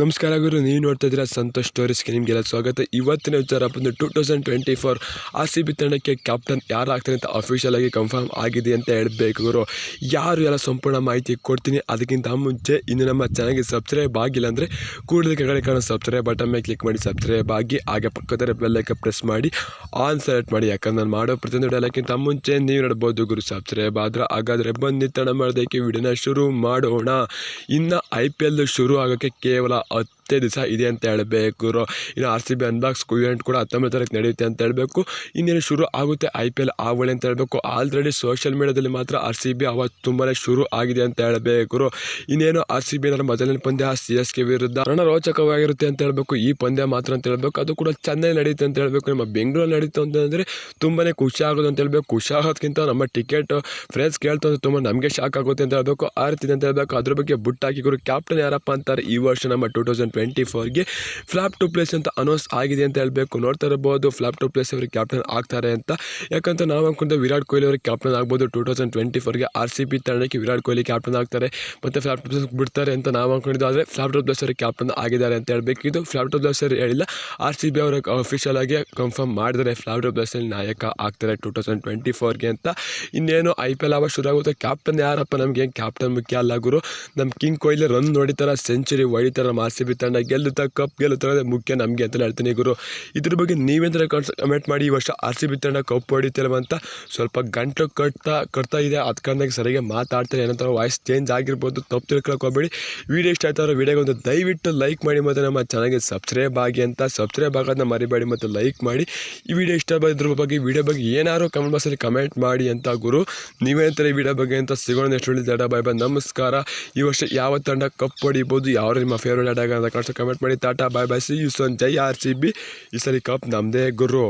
ನಮಸ್ಕಾರ ಗುರು, ನೀವು ನೋಡ್ತಾ ಇದ್ದೀರಾ ಸಂತೋಷ್ ಸ್ಟೋರೀಸ್ಗೆ ನಿಮಗೆಲ್ಲ ಸ್ವಾಗತ. ಇವತ್ತಿನ ವಿಚಾರ ಬಂದು two thousand twenty four R C B ತಂಡಕ್ಕೆ ಕ್ಯಾಪ್ಟನ್ ಯಾರು ಆಗ್ತಾರೆ ಅಂತ ಅಫಿಷಿಯಲ್ ಆಗಿ ಕನ್ಫರ್ಮ್ ಆಗಿದೆ ಅಂತ ಹೇಳಬೇಕು ಗುರು. ಯಾರು ಎಲ್ಲ ಸಂಪೂರ್ಣ ಮಾಹಿತಿ ಕೊಡ್ತೀನಿ, ಅದಕ್ಕಿಂತ ಮುಂಚೆ ಇನ್ನು ನಮ್ಮ ಚಾನಲ್ಗೆ ಸಬ್ಸ್ಕ್ರೈಬ್ ಆಗಿಲ್ಲ ಅಂದರೆ ಕೂಡಲೇ ಕೆಳಗಡೆ ಕಾಣೋ ಸಬ್ಸ್ಕ್ರೈಬ್ ಬಟನ್ ಮೇಲೆ ಕ್ಲಿಕ್ ಮಾಡಿ ಸಬ್ಸ್ಕ್ರೈಬ್ ಆಗಿ ಹಾಗೆ ಪಕ್ಕದ ಬೆಲ್ಲೈಕ ಪ್ರೆಸ್ ಮಾಡಿ ಆನ್ ಸೆಲೆಕ್ಟ್ ಮಾಡಿ, ಯಾಕಂದ್ರೆ ನಾನು ಮಾಡೋ ಪ್ರತಿಯೊಂದು ವಿಡಿಯೋಕ್ಕಿಂತ ಮುಂಚೆ ನೀವು ನೋಡ್ಬೋದು ಗುರು ಸಬ್ಸ್ಕ್ರೈಬ್ ಆದ್ರೆ ಹಾಗಾದರೆ ಬನ್ನಿ, ತಡ ಮಾಡೋದಕ್ಕೆ ವಿಡಿಯೋನ ಶುರು ಮಾಡೋಣ. ಇನ್ನು ಐ ಪಿ ಎಲ್ ಶುರು ಆಗೋಕ್ಕೆ ಕೇವಲ a ಹತ್ತೇ ದಿವಸ ಇದೆ ಅಂತ ಹೇಳಬೇಕು ಇನ್ನು R C B unbox event ಕೂಡ ಹತ್ತೊಂಬತ್ತು ತಾರೀಕು ನಡೆಯುತ್ತೆ ಅಂತ ಹೇಳಬೇಕು ಇನ್ನೇನು ಶುರು ಆಗುತ್ತೆ ಐ ಪಿ ಎಲ್ ಆವಳಿ ಅಂತ ಹೇಳಬೇಕು ಆಲ್ರೆಡಿ ಸೋಷಿಯಲ್ ಮೀಡಿಯಾದಲ್ಲಿ ಮಾತ್ರ ಆರ್ ಸಿ ಬಿ ಅವತ್ತು ತುಂಬಾ ಶುರು ಆಗಿದೆ ಅಂತ ಹೇಳಬೇಕು ಇನ್ನೇನು ಆರ್ ಸಿ ಬಿ ಅಂದರೆ ಮೊದಲಿನ ಪಂದ್ಯ ಸಿ ಎಸ್ ಕೆ ವಿರುದ್ಧ ರಣರೋಚಕವಾಗಿರುತ್ತೆ ಅಂತ ಹೇಳಬೇಕು ಈ ಪಂದ್ಯ ಮಾತ್ರ ಅಂತ ಹೇಳಬೇಕು ಅದು ಕೂಡ ಚೆನ್ನೈ ನಡೆಯುತ್ತೆ ಅಂತ ಹೇಳಬೇಕು ನಮ್ಮ ಬೆಂಗಳೂರಲ್ಲಿ ನಡೀತು ಅಂತಂದರೆ ತುಂಬಾ ಖುಷಿ ಆಗೋದು ಅಂತ ಹೇಳಬೇಕು ಖುಷಿ ಆಗೋದಕ್ಕಿಂತ ನಮ್ಮ ಟಿಕೆಟ್ ಫ್ರೆಂಡ್ಸ್ ಕೇಳ್ತಾ ತುಂಬ ನಮಗೆ ಶಾಕ್ ಆಗುತ್ತೆ ಅಂತ ಹೇಳಬೇಕು ಆ ರೀತಿ ಅಂತ ಹೇಳಬೇಕು ಅದ್ರ ಬಗ್ಗೆ ಬುಟ್ ಗುರು ಕ್ಯಾಪ್ಟನ್ ಯಾರಪ್ಪ ಅಂತಾರೆ ಈ ವರ್ಷ ನಮ್ಮ ಟೂ ತೌಸಂಡ್ ಟ್ವೆಂಟಿ ಫೋರ್ಗೆ ಫ್ಲಾಪ್ ಟು ಪ್ಲೇಸ್ ಅಂತ ಅನೌನ್ಸ್ ಆಗಿದೆ ಅಂತ ಹೇಳಬೇಕು. ನೋಡ್ತಾ ಇರಬಹುದು, ಫ್ಲಾಪ್ ಟು ಪ್ಲೇಸ್ ಅವರು ಕ್ಯಾಪ್ಟನ್ ಆಗ್ತಾರೆ ಅಂತ. ಯಾಕಂತ ನಾವು ಅನ್ಕೊಂಡೆ ವಿರಾಟ್ ಕೊಹ್ಲಿ ಅವರು ಕ್ಯಾಪ್ಟನ್ ಆಗ್ಬೋದು. ಟೂ ತೌಸಂಡ್ ಟ್ವೆಂಟಿ ಫೋರ್ಗೆ ಆರ್ ಸಿ ಬಿ ತಂಡಕ್ಕೆ ವಿರಾಟ್ ಕೊಹ್ಲಿ ಕ್ಯಾಪ್ಟನ್ ಆಗ್ತಾರೆ. ಮತ್ತು ಫ್ಲಾಪ್ ಟು ಪ್ಲೇಸ್ ಬಿಡ್ತಾರೆ ಅಂತ ನಾವು ಅಂದ್ಕೊಂಡಿದ್ದು ಆದರೆ ಫ್ಲಾಪ್ ಟು ಪ್ಲೇಸ್ ಅವರು ಕ್ಯಾಪ್ಟನ್ ಆಗಿದ್ದಾರೆ ಅಂತ ಹೇಳಬೇಕು. ಇದು ಫ್ಲಾಪ್ ಟು ಪ್ಲೇಸ್ ಹೇಳಿಲ್ಲ. ಆರ್ ಸಿ ಬಿ ಅವರು ಅಫಿಷಿಯಲ್ ಆಗಿ ಕನ್ಫರ್ಮ್ ಮಾಡಿದರೆ ಫ್ಲಾಪ್ ಟು ಪ್ಲೇಸಲ್ಲಿ ನಾಯಕ ಆಗ್ತಾರೆ ಟೂ ತೌಸಂಡ್ ಟ್ವೆಂಟಿ ಫೋರ್ಗೆ ಅಂತ. ಇನ್ನೇನು ಐ ಪಿ ಎಲ್ ಆವಾಗ ಶುರು ಆಗುತ್ತೆ. ಕ್ಯಾಪ್ಟನ್ ಯಾರಪ್ಪ? ನಮಗೆ ಕ್ಯಾಪ್ಟನ್ ಮುಖ್ಯ ಅಲ್ಲ ಗುರು. ನಮ್ಮ ಕಿಂಗ್ ಕೊಹ್ಲಿ ರನ್ ನೋಡಿತಾರ ಸೆಂಚುರಿ ಹೊಡಿತಾರ ಆರ್ ಸಿ ಬಿ ತಂಡ ಗೆಲ್ಲುತ್ತಾ ಕಪ್ ಗೆಲ್ಲುತ್ತಾರೆ ಮುಖ್ಯ ನಮಗೆ ಅಂತ ಹೇಳ್ತೀನಿ ಗುರು. ಇದ್ರ ಬಗ್ಗೆ ನೀವೇಂದ್ರೆ ಕಮೆಂಟ್ ಮಾಡಿ, ಈ ವರ್ಷ ಆರ್ ಸಿ ಬಿ ತಂಡ ಕಪ್ ಹೊಡಿತಿಲ್ವ ಅಂತ ಸ್ವಲ್ಪ ಗಂಟು ಕಟ್ತಾ ಕಟ್ತಾ ಇದೆ. ಅದಕ್ಕಂದಾಗ ಸರಿಯಾಗಿ ಮಾತಾಡ್ತಾರೆ ಏನಂತ ವಾಯ್ಸ್ ಚೇಂಜ್ ಆಗಿರ್ಬೋದು, ತಪ್ಪು ತಿಳ್ಕೊಳಕ್ಕೆ ಹೋಗಬೇಡಿ. ವೀಡಿಯೋ ಇಷ್ಟ ಆಯ್ತಾರೋ ವೀಡಿಯೋಗೆ ಒಂದು ದಯವಿಟ್ಟು ಲೈಕ್ ಮಾಡಿ ಮತ್ತು ನಮ್ಮ ಚಾನಲ್ಗೆ ಸಬ್ಸ್ಕ್ರೈಬ್ ಆಗಿ ಅಂತ ಸಬ್ಸ್ಕ್ರೈಬ್ ಆಗೋದನ್ನ ಮರಿಬೇಡಿ ಮತ್ತು ಲೈಕ್ ಮಾಡಿ. ಈ ವಿಡಿಯೋ ಇಷ್ಟ ಇದ್ರ ಬಗ್ಗೆ ವಿಡಿಯೋ ಬಗ್ಗೆ ಏನಾದ್ರು ಕಮೆಂಟ್ ಬಾಕ್ಸಲ್ಲಿ ಕಮೆಂಟ್ ಮಾಡಿ ಅಂತ ಗುರು. ನೀವೇನಂತಾರೆ ಈ ವಿಡಿಯೋ ಬಗ್ಗೆ ಅಂತ ಸಿಗೋಣ ನೆಕ್ಸ್ಟ್ ಜಡ ಬಾಯ್ ಬಾಯ್ ನಮಸ್ಕಾರ. ಈ ವರ್ಷ ಯಾವ ತಂಡ ಕಪ್ ಹೊಡಿಬೋದು ಯಾವ ನಿಮ್ಮ ಫೇವ್ರೇಟ್ ಆಡಾಗ ಅಂತ ಕಮೆಂಟ್ ಮಾಡಿ Tata bye bye see you soon Jai R C B ಈ ಸರಿ ಕಪ್ ನಮ್ಮದೇ ಗುರು